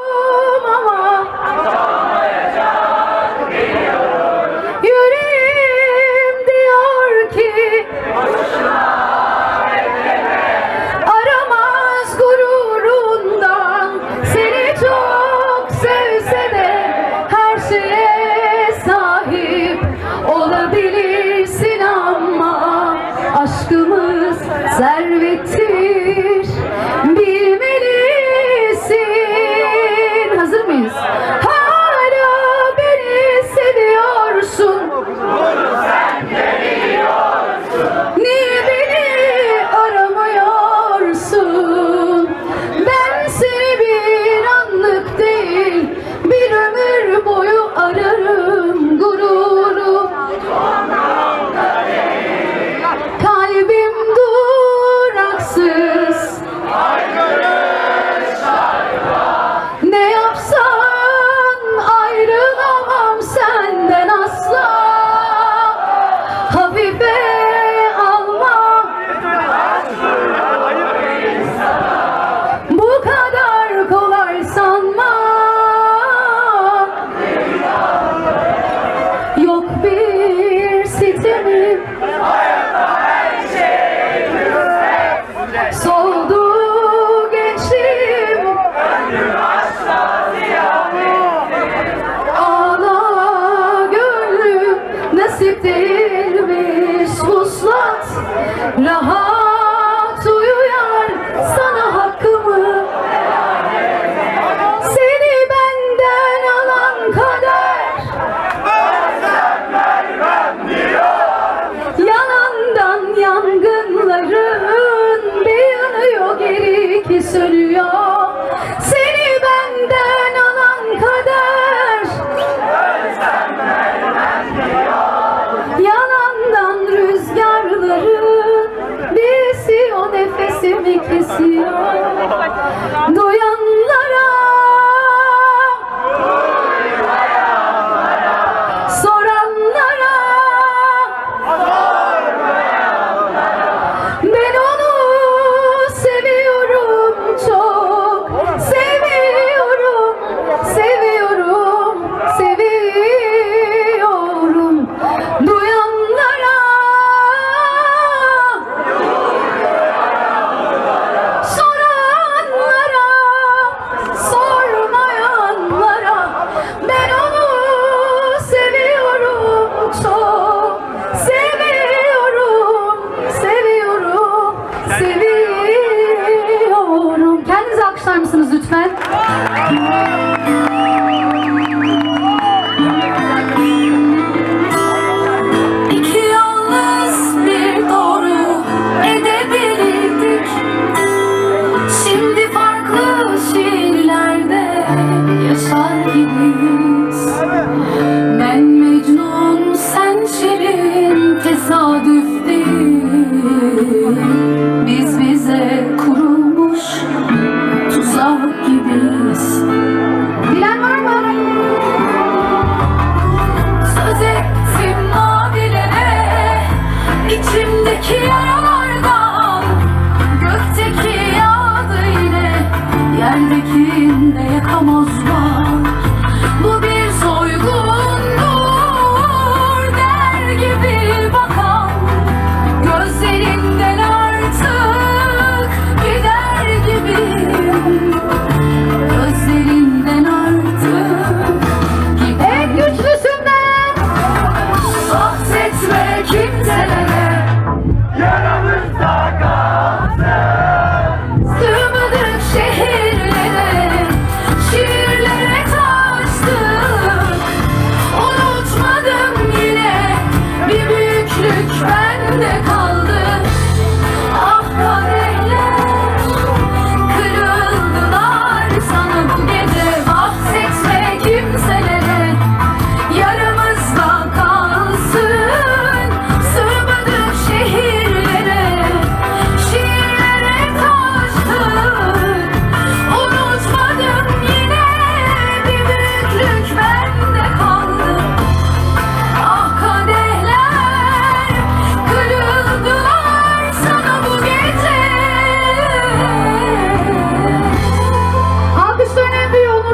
Oh. Soldu gençliğim. Ömrüm asla ziyan Ana gönlüm nasip değilmiş Vuslat rahat herkes Seni benden alan kader. Ölsem vermem diyor Yalandan rüzgarları Birisi o nefesimi kesiyor. Duyan lütfen. 기억